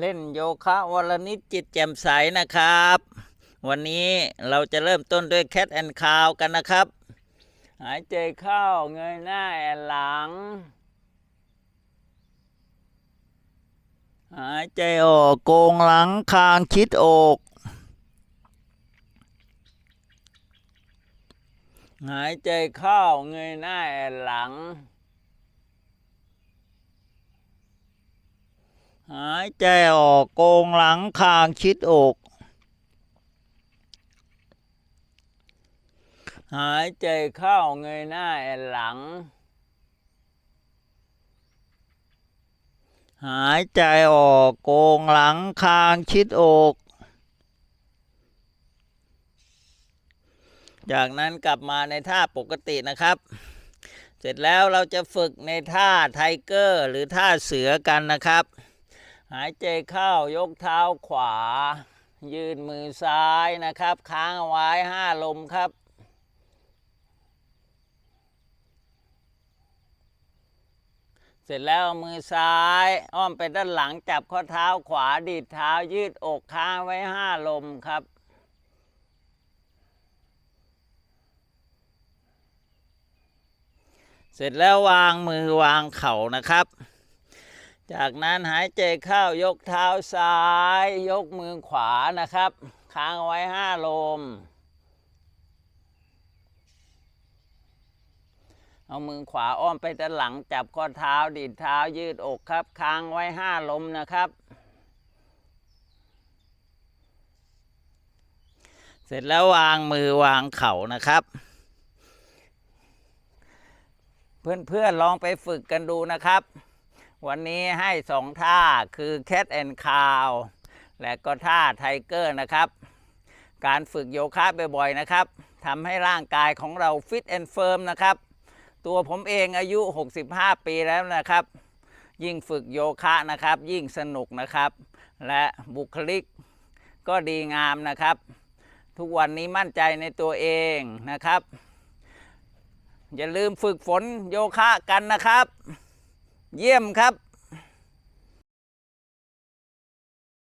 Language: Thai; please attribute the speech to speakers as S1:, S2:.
S1: เล่นโยคะวลนิดจิตแจ่มใสนะครับ วันนี้เราจะเริ่มต้นด้วยแคทแอนคาวกันนะครับ หายใจเข้าเงยหน้าแอนหลัง หายใจออกโกงหลังคางชิดอก หายใจเข้าเงยหน้าแอนหลัง หายใจออกโกงหลังคางชิดอก หายใจเข้าเงยหน้าแอนหลัง หายใจออกโกงหลังคางชิดอก จากนั้นกลับมาในท่าปกตินะครับ เสร็จแล้วเราจะฝึกในท่าไทเกอร์หรือท่าเสือกันนะครับ หายใจเข้ายกเท้าขวา ยืนมือซ้ายนะครับ ค้างเอาไว้ห้าลมครับ เสร็จแล้วมือซ้าย อ้อมไปด้านหลังจับข้อเท้าขวาดีดเท้ายืดอกค้างไว้ห้าลมครับเสร็จแล้ววางมือวางเข่านะครับ จากนั้นหายใจเข้ายกเท้าซ้าย ยกมือขวานะครับ ค้างไว้ห้าลม เอามือขวาอ้อมไปด้านหลังจับข้อเท้าดีดเท้ายืดอกครับ ค้างไว้ห้าลมนะครับเสร็จแล้ววางมือวางเข่านะครับ เพื่อนๆลองไปฝึกกันดูนะครับ วันนี้ให้สองท่าคือ Cat and Cow และก็ท่าไทเกอร์นะครับ การฝึกโยคะบ่อยๆนะครับทำให้ร่างกายของเราฟิตแอนด์เฟิร์มนะครับ ตัวผมเองอายุ 65 ปีแล้วนะครับ ยิ่งฝึกโยคะนะครับ ยิ่งสนุกนะครับ และบุคลิกก็ดีงามนะครับ ทุกวันนี้มั่นใจในตัวเองนะครับ อย่าลืมฝึกฝนโยคะกันนะครับ เยี่ยมครับ